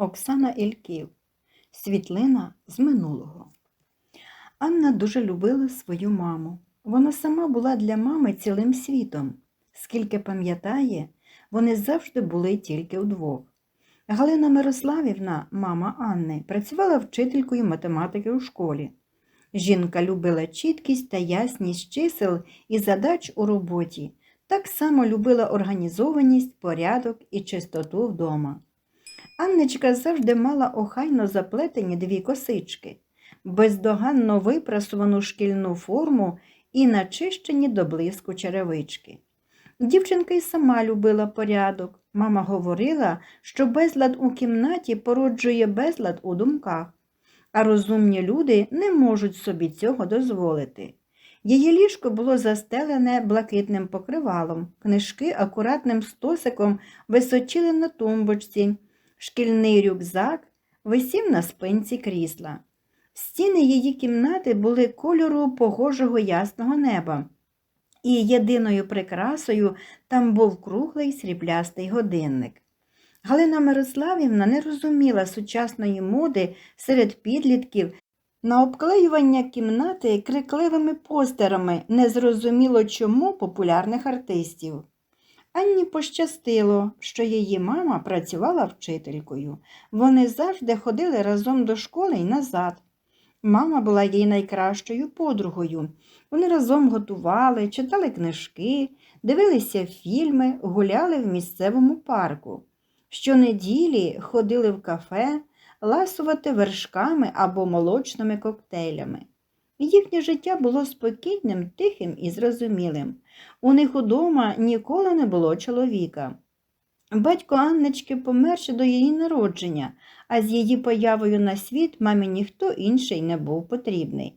Оксана Ільків. Світлина з минулого. Анна дуже любила свою маму. Вона сама була для мами цілим світом. Скільки пам'ятає, вони завжди були тільки удвох. Галина Мирославівна, мама Анни, працювала вчителькою математики у школі. Жінка любила чіткість та ясність чисел і задач у роботі, так само любила організованість, порядок і чистоту вдома. Анночка завжди мала охайно заплетені дві косички, бездоганно випрасувану шкільну форму і начищені до блиску черевички. Дівчинка й сама любила порядок. Мама говорила, що безлад у кімнаті породжує безлад у думках, а розумні люди не можуть собі цього дозволити. Її ліжко було застелене блакитним покривалом, книжки акуратним стосиком височили на тумбочці, шкільний рюкзак висів на спинці крісла. Стіни її кімнати були кольору погожого ясного неба, і єдиною прикрасою там був круглий сріблястий годинник. Галина Мирославівна не розуміла сучасної моди серед підлітків на обклеювання кімнати крикливими постерами незрозуміло чому популярних артистів. Анні пощастило, що її мама працювала вчителькою. Вони завжди ходили разом до школи й назад. Мама була їй найкращою подругою. Вони разом готували, читали книжки, дивилися фільми, гуляли в місцевому парку. Щонеділі ходили в кафе ласувати вершками або молочними коктейлями. Їхнє життя було спокійним, тихим і зрозумілим. У них удома ніколи не було чоловіка. Батько Анночки помер ще до її народження, а з її появою на світ мамі ніхто інший не був потрібний.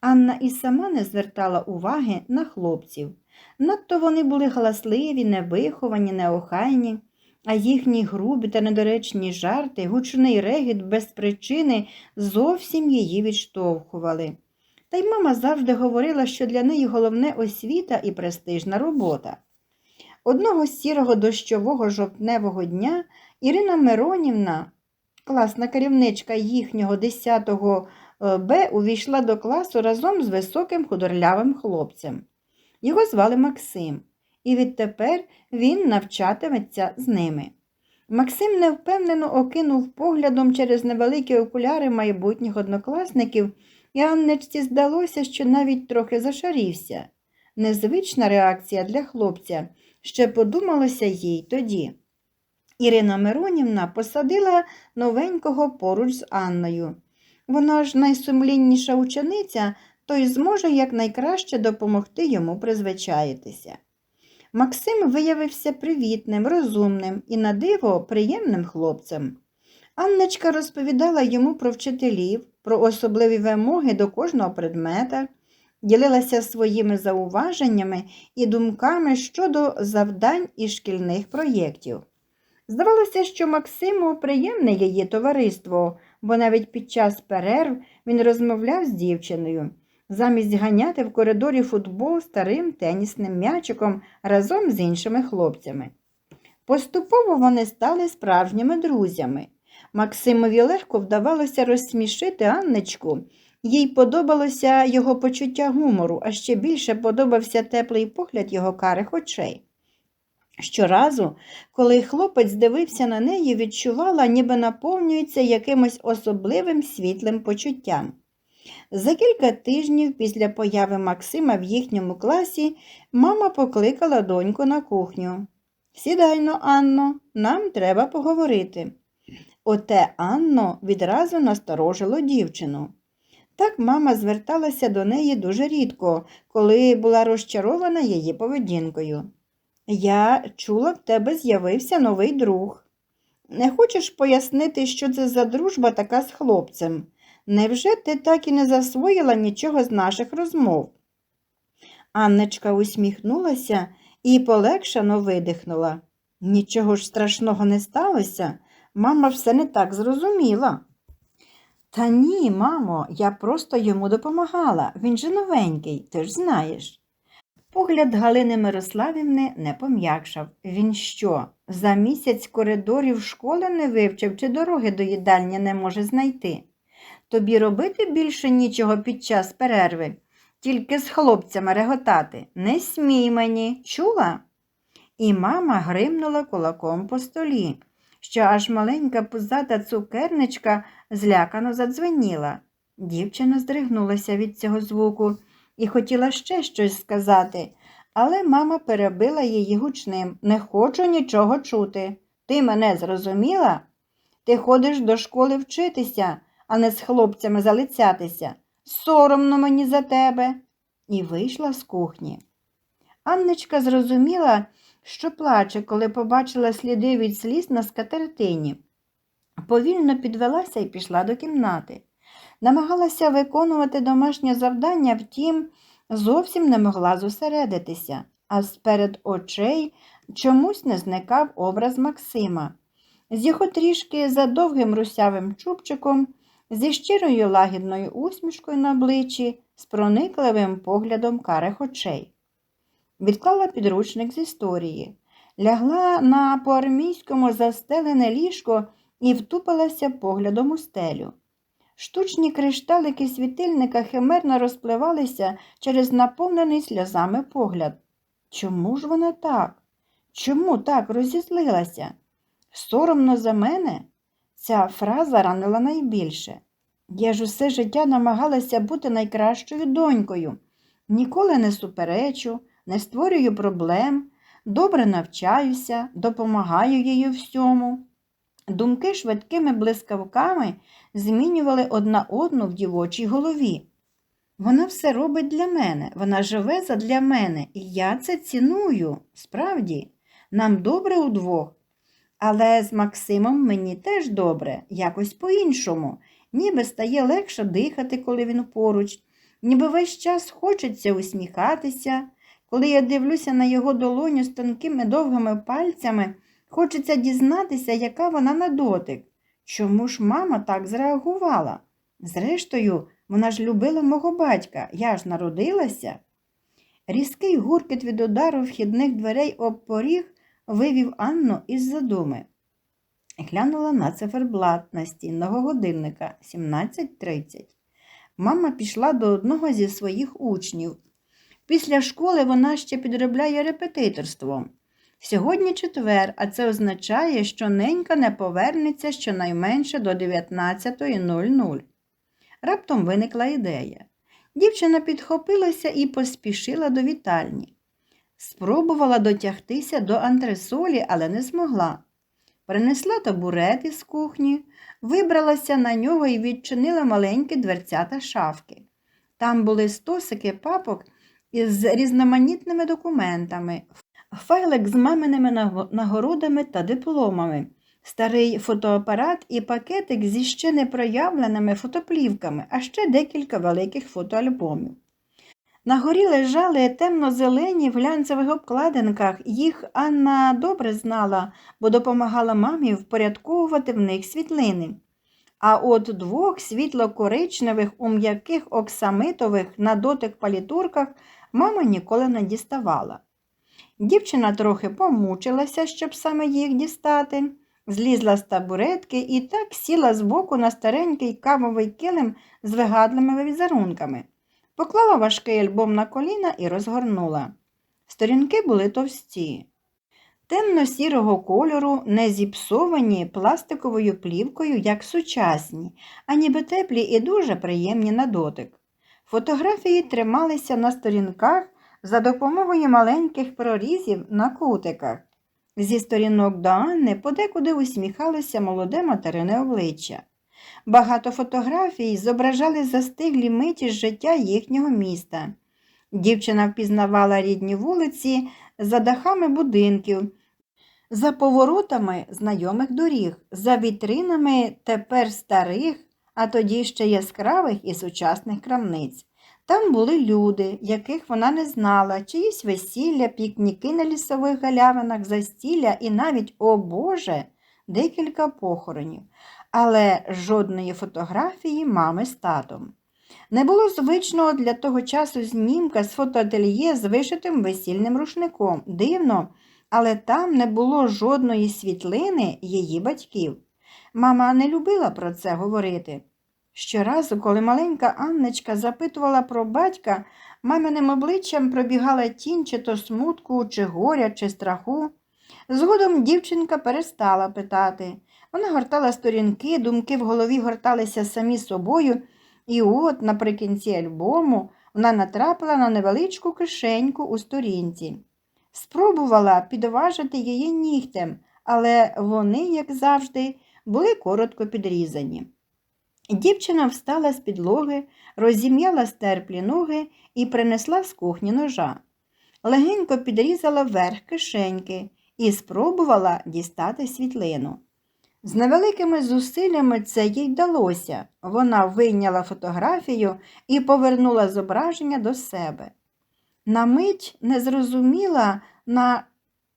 Анна і сама не звертала уваги на хлопців. Надто вони були галасливі, невиховані, неохайні, а їхні грубі та недоречні жарти, гучний регіт без причини зовсім її відштовхували. Та й мама завжди говорила, що для неї головне освіта і престижна робота. Одного сірого дощового жовтневого дня Ірина Миронівна, класна керівничка їхнього 10 Б, увійшла до класу разом з високим худорлявим хлопцем. Його звали Максим, і відтепер він навчатиметься з ними. Максим невпевнено окинув поглядом через невеликі окуляри майбутніх однокласників, і Аннечці здалося, що навіть трохи зашарівся. Незвична реакція для хлопця, ще подумалося їй тоді. Ірина Миронівна посадила новенького поруч з Анною. Вона ж найсумлінніша учениця, то й зможе якнайкраще допомогти йому призвичаїтися. Максим виявився привітним, розумним і на диво приємним хлопцем. Анночка розповідала йому про вчителів, про особливі вимоги до кожного предмета, ділилася своїми зауваженнями і думками щодо завдань і шкільних проєктів. Здавалося, що Максиму приємне її товариство, бо навіть під час перерв він розмовляв з дівчиною, замість ганяти в коридорі футбол старим тенісним м'ячиком разом з іншими хлопцями. Поступово вони стали справжніми друзями. Максимові легко вдавалося розсмішити Анночку. Їй подобалося його почуття гумору, а ще більше подобався теплий погляд його карих очей. Щоразу, коли хлопець дивився на неї, відчувала, ніби наповнюється якимось особливим світлим почуттям. За кілька тижнів після появи Максима в їхньому класі мама покликала доньку на кухню. Сідайно, Анно, нам треба поговорити. Оте Анно відразу насторожило дівчину. Так мама зверталася до неї дуже рідко, коли була розчарована її поведінкою. Я чула, в тебе з'явився новий друг. Не хочеш пояснити, що це за дружба така з хлопцем? Невже ти так і не засвоїла нічого з наших розмов? Анночка усміхнулася і полегшано видихнула. Нічого ж страшного не сталося. Мама все не так зрозуміла. Та ні, мамо, я просто йому допомагала. Він же новенький, ти ж знаєш. Погляд Галини Мирославівни не пом'якшав. Він що? За місяць коридорів школи не вивчив чи дороги до їдальні не може знайти. Тобі робити більше нічого під час перерви, тільки з хлопцями реготати. Не смій мені, чула? І мама гримнула кулаком по столі, що аж маленька пузата цукерничка злякано задзвеніла. Дівчина здригнулася від цього звуку і хотіла ще щось сказати, але мама перебила її гучним. Не хочу нічого чути. Ти мене зрозуміла? Ти ходиш до школи вчитися, а не з хлопцями залицятися. Соромно мені за тебе. І вийшла з кухні. Анночка зрозуміла, що плаче, коли побачила сліди від сліз на скатертині. Повільно підвелася і пішла до кімнати. Намагалася виконувати домашнє завдання, втім, зовсім не могла зосередитися, а сперед очей чомусь не зникав образ Максима. З його трішки за довгим русявим чубчиком, зі щирою лагідною усмішкою на обличчі, з проникливим поглядом карих очей. Відклала підручник з історії, лягла на по-армійському застелене ліжко і втупилася поглядом у стелю. Штучні кришталики світильника химерно розпливалися через наповнений сльозами погляд. Чому ж вона так? Чому так розізлилася? Соромно за мене? Ця фраза ранила найбільше. Я ж усе життя намагалася бути найкращою донькою. Ніколи не суперечу, не створюю проблем, добре навчаюся, допомагаю їй у всьому. Думки швидкими блискавками змінювали одна одну в дівочій голові. Вона все робить для мене, вона живе задля мене, і я це ціную. Справді, нам добре удвох. Але з Максимом мені теж добре, якось по-іншому, ніби стає легше дихати, коли він поруч, ніби весь час хочеться усміхатися. Коли я дивлюся на його долоню з тонкими довгими пальцями, хочеться дізнатися, яка вона на дотик. Чому ж мама так зреагувала? Зрештою, вона ж любила мого батька, я ж народилася. Різкий гуркіт від удару вхідних дверей об поріг вивів Анну із задуми. Глянула на циферблат настінного годинника 17.30. Мама пішла до одного зі своїх учнів. Після школи вона ще підробляє репетиторством. Сьогодні четвер, а це означає, що ненька не повернеться щонайменше до 19.00. Раптом виникла ідея. Дівчина підхопилася і поспішила до вітальні. Спробувала дотягтися до антресолі, але не змогла. Принесла табурет із кухні, вибралася на нього і відчинила маленькі дверцята шафки. Там були стосики папок із різноманітними документами, файлик з маминими нагородами та дипломами, старий фотоапарат і пакетик зі ще не проявленими фотоплівками, а ще декілька великих фотоальбомів. На горі лежали темно-зелені в глянцевих обкладинках. Їх Анна добре знала, бо допомагала мамі впорядковувати в них світлини. А от двох світло-коричневих у м'яких оксамитових на дотик палітурках мама ніколи не діставала. Дівчина трохи помучилася, щоб саме їх дістати, злізла з табуретки і так сіла збоку на старенький кавовий килим з вигадлими візерунками. Поклала важкий альбом на коліна і розгорнула. Сторінки були товсті, темно-сірого кольору, не зіпсовані пластиковою плівкою, як сучасні, а ніби теплі і дуже приємні на дотик. Фотографії трималися на сторінках за допомогою маленьких прорізів на кутиках. Зі сторінок до Анни подекуди усміхалося молоде материне обличчя. Багато фотографій зображали застиглі миті з життя їхнього міста. Дівчина впізнавала рідні вулиці за дахами будинків, за поворотами знайомих доріг, за вітринами тепер старих, а тоді ще яскравих і сучасних крамниць. Там були люди, яких вона не знала, чиїсь весілля, пікніки на лісових галявинах, застілля і навіть, о Боже, декілька похоронів, але жодної фотографії мами з татом. Не було звичного для того часу знімка з фотоательє з вишитим весільним рушником. Дивно, але там не було жодної світлини її батьків. Мама не любила про це говорити. Щоразу, коли маленька Анночка запитувала про батька, маминим обличчям пробігала тінь чи то смутку, чи горя, чи страху. Згодом дівчинка перестала питати. Вона гортала сторінки, думки в голові горталися самі собою, і от наприкінці альбому вона натрапила на невеличку кишеньку у сторінці. Спробувала підважити її нігтем, але вони, як завжди, були коротко підрізані. Дівчина встала з підлоги, розім'яла стерплі ноги і принесла з кухні ножа. Легенько підрізала верх кишеньки і спробувала дістати світлину. З невеликими зусиллями це їй вдалося. Вона вийняла фотографію і повернула зображення до себе. На мить не зрозуміла, на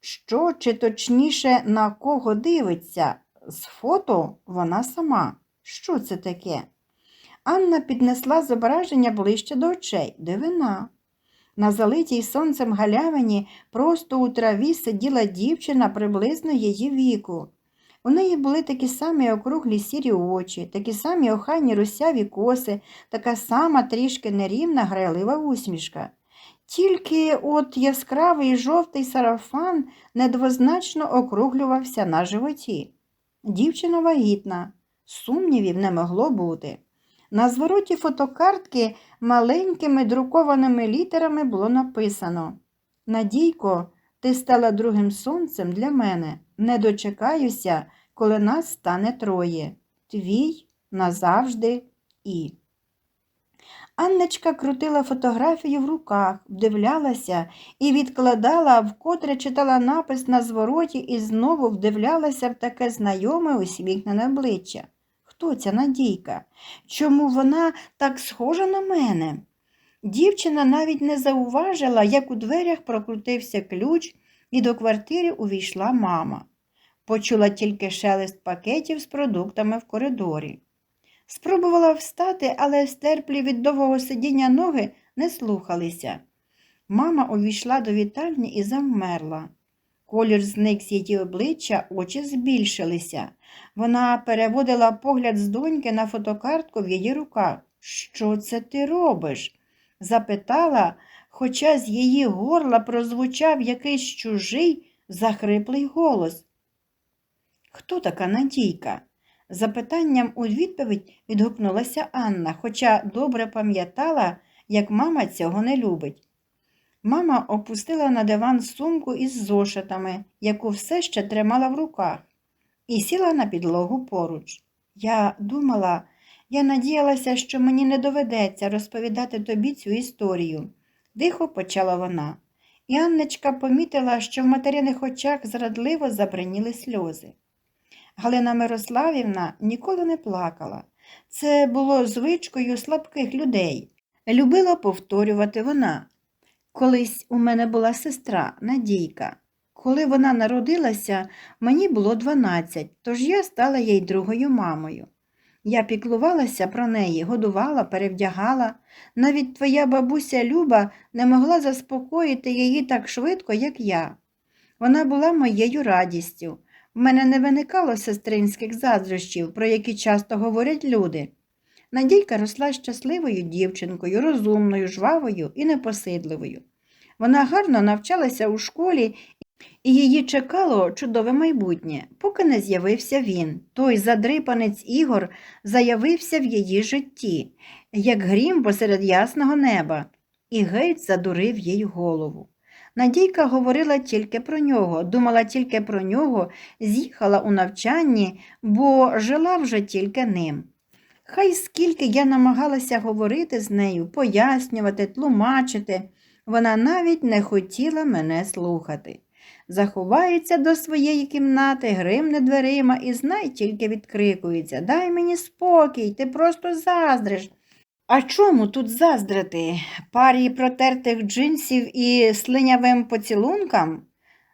що чи точніше на кого дивиться. З фото вона сама. Що це таке? Анна піднесла зображення ближче до очей. Дивина. На залитій сонцем галявині просто у траві сиділа дівчина приблизно її віку. У неї були такі самі округлі сірі очі, такі самі охайні русяві коси, така сама трішки нерівна грайлива усмішка. Тільки от яскравий жовтий сарафан недвозначно округлювався на животі. Дівчина вагітна, сумнівів не могло бути. На звороті фотокартки маленькими друкованими літерами було написано Надійко, ти стала другим сонцем для мене. Не дочекаюся, коли нас стане троє. Твій назавжди і. Анночка крутила фотографію в руках, вдивлялася і відкладала, вкотре читала напис на звороті і знову вдивлялася в таке знайоме усміхнене обличчя. Хто ця Надійка? Чому вона так схожа на мене? Дівчина навіть не зауважила, як у дверях прокрутився ключ, і до квартири увійшла мама. Почула тільки шелест пакетів з продуктами в коридорі. Спробувала встати, але стерплі від довгого сидіння ноги не слухалися. Мама увійшла до вітальні і завмерла. Колір зник з її обличчя, очі збільшилися. Вона переводила погляд з доньки на фотокартку в її руках. Що це ти робиш? запитала, хоча з її горла прозвучав якийсь чужий, захриплий голос. Хто така Надійка? Запитанням у відповідь відгукнулася Анна, хоча добре пам'ятала, як мама цього не любить. Мама опустила на диван сумку із зошитами, яку все ще тримала в руках, і сіла на підлогу поруч. Я думала, я надіялася, що мені не доведеться розповідати тобі цю історію, тихо почала вона. І Анночка помітила, що в материних очах зрадливо забриніли сльози. Галина Мирославівна ніколи не плакала. Це було звичкою слабких людей. Любила повторювати вона. Колись у мене була сестра Надійка. Коли вона народилася, мені було 12, тож я стала їй другою мамою. Я піклувалася про неї, годувала, перевдягала. Навіть твоя бабуся Люба не могла заспокоїти її так швидко, як я. Вона була моєю радістю. В мене не виникало сестринських заздрощів, про які часто говорять люди. Надійка росла щасливою дівчинкою, розумною, жвавою і непосидливою. Вона гарно навчалася у школі, і її чекало чудове майбутнє, поки не з'явився він. Той задрипанець Ігор заявився в її житті, як грім посеред ясного неба, і геть задурив їй голову. Надійка говорила тільки про нього, думала тільки про нього, з'їхала у навчанні, бо жила вже тільки ним. Хай скільки я намагалася говорити з нею, пояснювати, тлумачити, вона навіть не хотіла мене слухати. Заховається до своєї кімнати, гримне дверима і знай тільки відкрикується Дай мені спокій, ти просто заздриш. А чому тут заздрити? Парі протертих джинсів і слинявим поцілункам?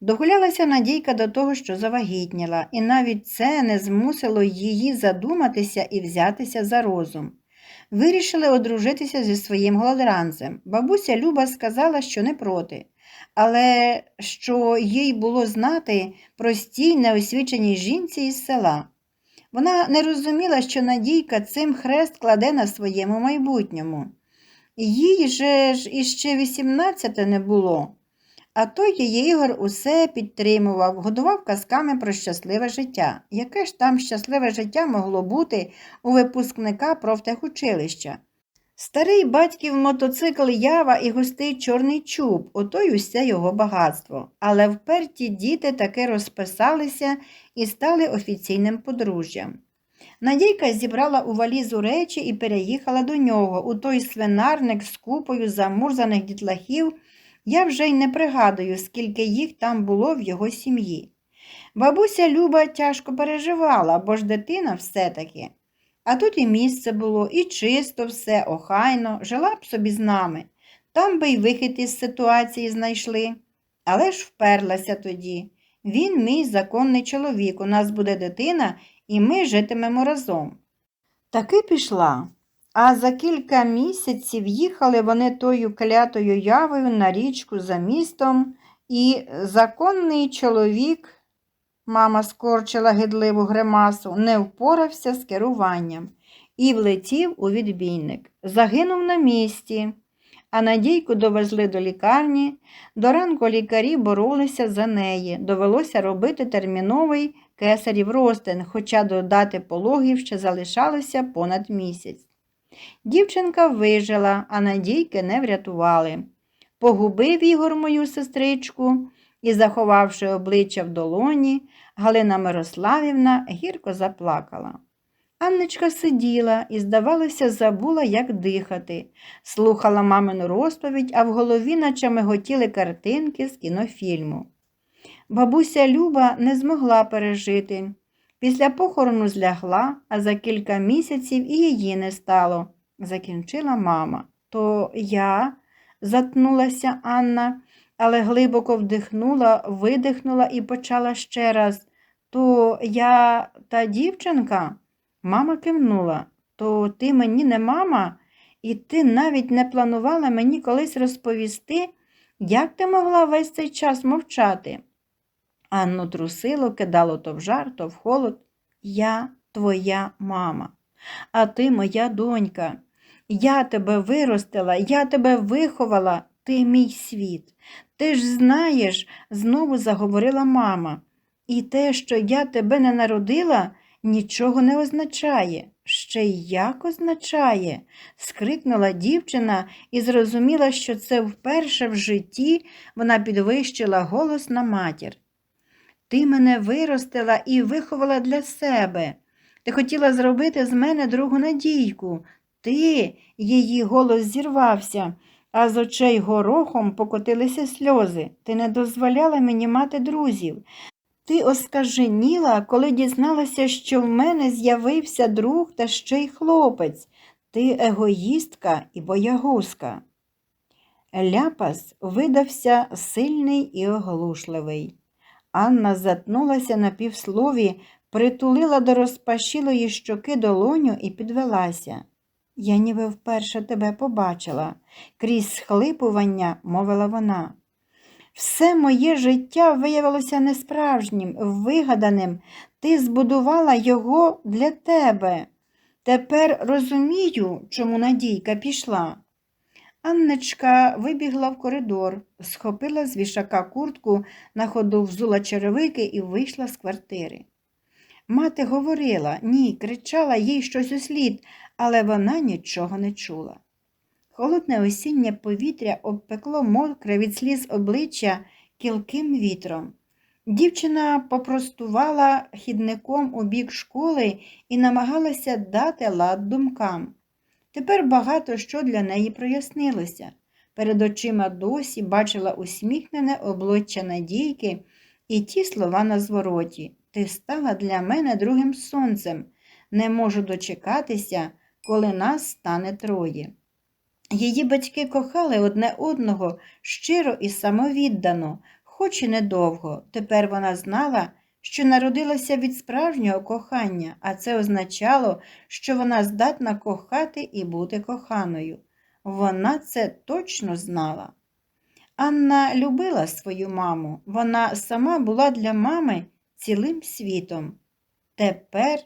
Догулялася Надійка до того, що завагітніла, і навіть це не змусило її задуматися і взятися за розум. Вирішили одружитися зі своїм голодранцем. Бабуся Люба сказала, що не проти. але що їй було знати простій неосвіченій жінці із села. Вона не розуміла, що Надійка цим хрест кладе на своєму майбутньому. Їй же ж іще 18 не було. А той її Ігор усе підтримував, годував казками про щасливе життя. Яке ж там щасливе життя могло бути у випускника профтехучилища? Старий батьків мотоцикл Ява і густий чорний чуб, ото й усе його багатство. Але вперті діти таки розписалися і стали офіційним подружжям. Надійка зібрала у валізу речі і переїхала до нього, у той свинарник з купою замурзаних дітлахів. Я вже й не пригадую, скільки їх там було в його сім'ї. Бабуся Люба тяжко переживала, бо ж дитина все-таки. А тут і місце було, і чисто все, охайно, жила б собі з нами. Там би й вихід із ситуації знайшли. Але ж вперлася тоді. Він мій законний чоловік, у нас буде дитина, і ми житимемо разом. Таки пішла. А за кілька місяців їхали вони тою клятою явою на річку за містом, і законний чоловік, мама скорчила гидливу гримасу, не впорався з керуванням і влетів у відбійник. Загинув на місці, а Надійку довезли до лікарні. До ранку лікарі боролися за неї. Довелося робити терміновий кесарів ростин, хоча до дати пологів ще залишалося понад місяць. Дівчинка вижила, а надійки не врятували. Погубив Ігор мою сестричку і, заховавши обличчя в долоні, Галина Мирославівна гірко заплакала. Анночка сиділа і, здавалося, забула, як дихати, слухала мамину розповідь, а в голові наче миготіли картинки з кінофільму. Бабуся Люба не змогла пережити. Після похорону злягла, а за кілька місяців і її не стало, закінчила мама. То я, затнулася Анна, але глибоко вдихнула, видихнула і почала ще раз. То я та дівчинка? Мама кивнула. То ти мені не мама, і ти навіть не планувала мені колись розповісти, як ти могла весь цей час мовчати? Анну трусило, кидало то в жар, то в холод. Я твоя мама, а ти моя донька. Я тебе виростила, я тебе виховала, ти мій світ. Ти ж знаєш, знову заговорила мама. І те, що я тебе не народила, нічого не означає. Ще й як означає, скрикнула дівчина і зрозуміла, що це вперше в житті вона підвищила голос на матір. Ти мене виростила і виховала для себе. Ти хотіла зробити з мене другу надійку. Ти, її голос зірвався, а з очей горохом покотилися сльози. Ти не дозволяла мені мати друзів. Ти оскаженіла, коли дізналася, що в мене з'явився друг та ще й хлопець. Ти егоїстка і боягузка. Ляпас видався сильний і оглушливий. Анна затнулася на півслові, притулила до розпашілої щоки долоню і підвелася. Я ніби вперше тебе побачила, крізь схлипування, мовила вона. Все моє життя виявилося несправжнім, вигаданим. Ти збудувала його для тебе. Тепер розумію, чому Надійка пішла. Анночка вибігла в коридор, схопила з вішака куртку, на ходу взула черевики і вийшла з квартири. Мати говорила, ні, кричала їй щось у слід, але вона нічого не чула. Холодне осіннє повітря обпекло мокре від сліз обличчя кілким вітром. Дівчина попростувала хідником у бік школи і намагалася дати лад думкам. Тепер багато що для неї прояснилося. Перед очима досі бачила усміхнене обличчя Надійки і ті слова на звороті. Ти стала для мене другим сонцем. Не можу дочекатися, коли нас стане троє. Її батьки кохали одне одного щиро і самовіддано, хоч і недовго. Тепер вона знала, що народилася від справжнього кохання, а це означало, що вона здатна кохати і бути коханою. Вона це точно знала. Анна любила свою маму, вона сама була для мами цілим світом. Тепер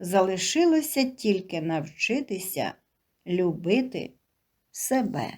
залишилося тільки навчитися любити себе.